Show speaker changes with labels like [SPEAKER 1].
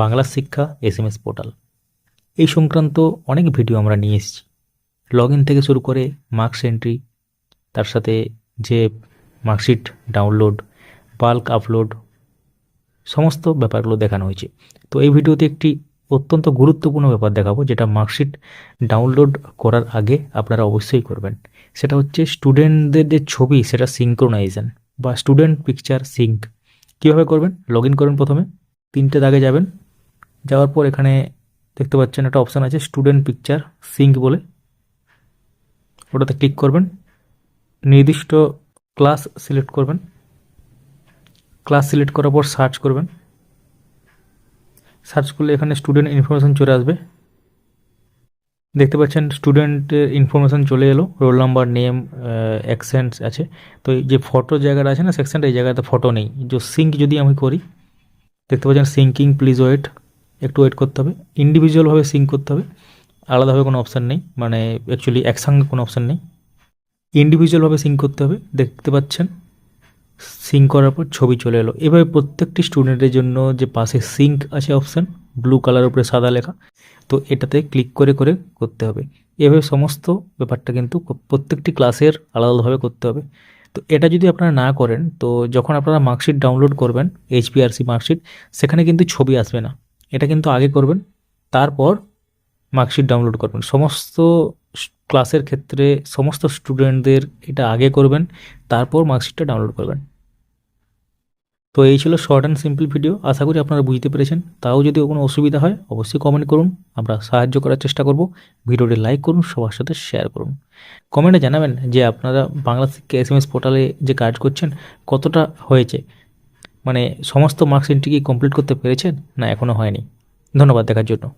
[SPEAKER 1] বাংলা শিক্ষা, S M S portal. এই সংক্রান্ত অনেক ভিডিও আমরা নিয়ে এসেছি। লগ ইন থেকে শুরু করে মার্কস এন্ট্রি, তার সাথে যে মার্কশিট ডাউনলোড, বাল্ক আপলোড, সমস্ত ব্যাপারগুলো দেখানো হয়েছে। তো এই ভিডিওতে একটি অত্যন্ত গুরুত্বপূর্ণ ব্যাপার দেখাবো, যেটা মার্কশিট ডাউনলোড করার আগে আপনারা অবশ্যই করবেন। সেটা হচ্ছে স্টুডেন্টদের যে ছবি, সেটা সিঙ্ক্রোনাইজেশন বা স্টুডেন্ট পিকচার সিঙ্ক কীভাবে করবেন? লগ ইন করবেন প্রথমে। তিনটে দাগে যাবেন। যাওয়ার পর এখানে দেখতে পাচ্ছেন একটা অপশান আছে স্টুডেন্ট পিকচার সিঙ্ক বলে। ওটাতে ক্লিক করবেন। নির্দিষ্ট ক্লাস সিলেক্ট করবেন। ক্লাস সিলেক্ট করার পর সার্চ করবেন। সার্চ করলে এখানে স্টুডেন্ট ইনফরমেশন চলে আসবে। দেখতে পাচ্ছেন স্টুডেন্টের ইনফরমেশন চলে এলো। রোল নাম্বার নেম অ্যাকসেন্টস আছে। তো এই যে ফটো জায়গাটা আছে না সেকশনটা এই জায়গাতে ফটো নেই। যে সিঙ্ক যদি আমি করি, দেখতে পাচ্ছেন সিঙ্কিং প্লিজ ওয়েট একটু ওয়েট করতে হবে। ইন্ডিভিজুয়ালভাবে সিঙ্ক করতে হবে। আলাদাভাবে কোনো অপশান নেই। মানে অ্যাকচুয়ালি একসঙ্গে কোনো অপশান নেই। ইন্ডিভিজুয়ালভাবে সিঙ্ক করতে হবে। দেখতে পাচ্ছেন সিঙ্ক করার পর ছবি চলে এলো। এভাবে প্রত্যেকটি স্টুডেন্টের জন্য যে পাশে সিঙ্ক আছে অপশান ব্লু কালার উপরে সাদা লেখা, তো এটাতে ক্লিক করে করে করতে হবে। এভাবে সমস্ত ব্যাপারটা কিন্তু প্রত্যেকটি ক্লাসের আলাদা আলাদাভাবে করতে হবে। তো এটা যদি আপনারা না করেন, তো যখন আপনারা মার্কশিট ডাউনলোড করবেন এইচপিআরসি মার্কশিট সেখানে কিন্তু ছবি আসবে না। এটা কিন্তু আগে করবেন, তারপর মার্কশিট ডাউনলোড করবেন। সমস্ত ক্লাসের ক্ষেত্রে সমস্ত স্টুডেন্টদের এটা আগে করবেন, তারপর মার্কশিটটা ডাউনলোড করবেন। তো এই ছিল শর্ট অ্যান্ড সিম্পল ভিডিও। আশা করি আপনারা বুঝতে পেরেছেন। তাও যদি কোনো অসুবিধা হয়, অবশ্যই কমেন্ট করুন। আমরা সাহায্য করার চেষ্টা করব। ভিডিওটি লাইক করুন, সবার সাথে শেয়ার করুন। কমেন্টে জানাবেন যে আপনারা বাংলা শিক্ষা এস এম এস পোর্টালে যে কাজ করছেন, কতটা হয়েছে। মানে সমস্ত মার্কস এন্ট্রি কি কমপ্লিট করতে পেরেছেন? না এখনও হয়নি। ধন্যবাদ দেখার জন্য।